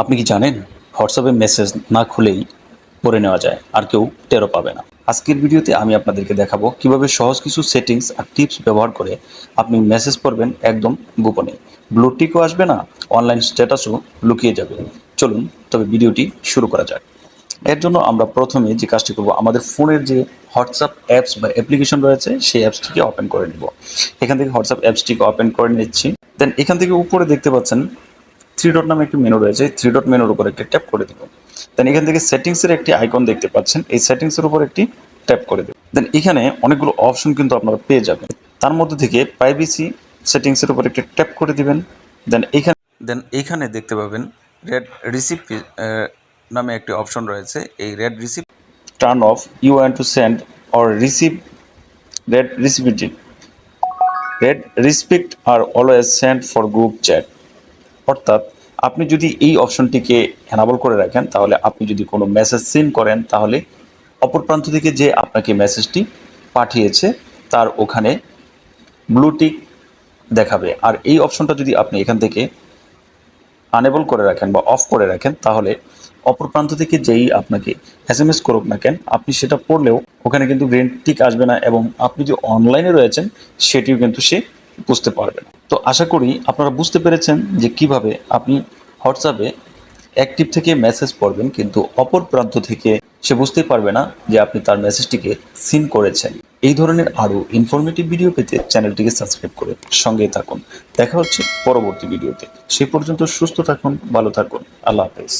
আপনি কি জানেন, হোয়াটসঅ্যাপে মেসেজ না খুলেই পড়ে নেওয়া যায়, আর কেউ টেরো পাবে না। আজকের ভিডিওতে আমি আপনাদেরকে দেখাবো কীভাবে সহজ কিছু সেটিংস আর টিপস ব্যবহার করে আপনি মেসেজ পড়বেন একদম গোপনে। ব্লুটিকও আসবে না, অনলাইন স্ট্যাটাসও লুকিয়ে যাবে। চলুন, তবে ভিডিওটি শুরু করা যাক। এর জন্য আমরা প্রথমে যে কাজটি করব, আমাদের ফোনের যে হোয়াটসঅ্যাপ অ্যাপস বা অ্যাপ্লিকেশন রয়েছে, সেই অ্যাপসটিকে ওপেন করে নিব। এখান থেকে হোয়াটসঅ্যাপ অ্যাপসটিকে ওপেন করে নিচ্ছি। দেন এখান থেকে উপরে দেখতে পাচ্ছেন থ্রি ডট নামে একটি মেনু রয়েছে থ্রি ডট মেনুর উপর একটি ট্যাপ করে দেব। দেন এখান থেকে সেটিংসের একটি আইকন দেখতে পাচ্ছেন, এই সেটিংসের উপর একটি ট্যাপ করে দেব। দেন এখানে অনেকগুলো অপশন কিন্তু আপনারা পেয়ে যাবেন। তার মধ্যে থেকে প্রাইভেসি সেটিংসের উপর একটি ট্যাপ করে দিবেন। দেন এখানে দেন এইখানে দেখতে পাবেন রেড রিসিপ নামে একটি অপশন রয়েছে, এই read receipt turn off you want to send or receive read রিসিপিটি read receipt R always send for group chat অর্থাৎ আপনি যদি এই অপশনটিকে অ্যানাবল করে রাখেন, তাহলে আপনি যদি কোনো মেসেজ সেন্ড করেন, তাহলে অপর প্রান্ত থেকে যে আপনাকে মেসেজটি পাঠিয়েছে, তার ওখানে ব্লুটিক দেখাবে। আর এই অপশনটা যদি আপনি এখান থেকে আনেবল করে রাখেন বা অফ করে রাখেন, তাহলে অপর প্রান্ত থেকে যেই আপনাকে এস এম এস করুক না কেন, আপনি সেটা পড়লেও ওখানে কিন্তু গ্রিন টিক আসবে না এবং আপনি যে অনলাইনে রয়েছেন, সেটিও কিন্তু সে বুঝতে পারবে না। তো আশা করি আপনারা বুঝতে পেরেছেন যে কীভাবে আপনি হোয়াটসঅ্যাপে অ্যাক্টিভ থেকে মেসেজ পড়বেন, কিন্তু অপর প্রান্ত থেকে সে বুঝতেই পারবে না যে আপনি তার মেসেজটিকে সিন করেছেন। এই ধরনের আরও ইনফরমেটিভ ভিডিও পেতে চ্যানেলটিকে সাবস্ক্রাইব করে সঙ্গে থাকুন। দেখা হচ্ছে পরবর্তী ভিডিওতে সে পর্যন্ত সুস্থ থাকুন, ভালো থাকুন। আল্লাহ হাফেজ।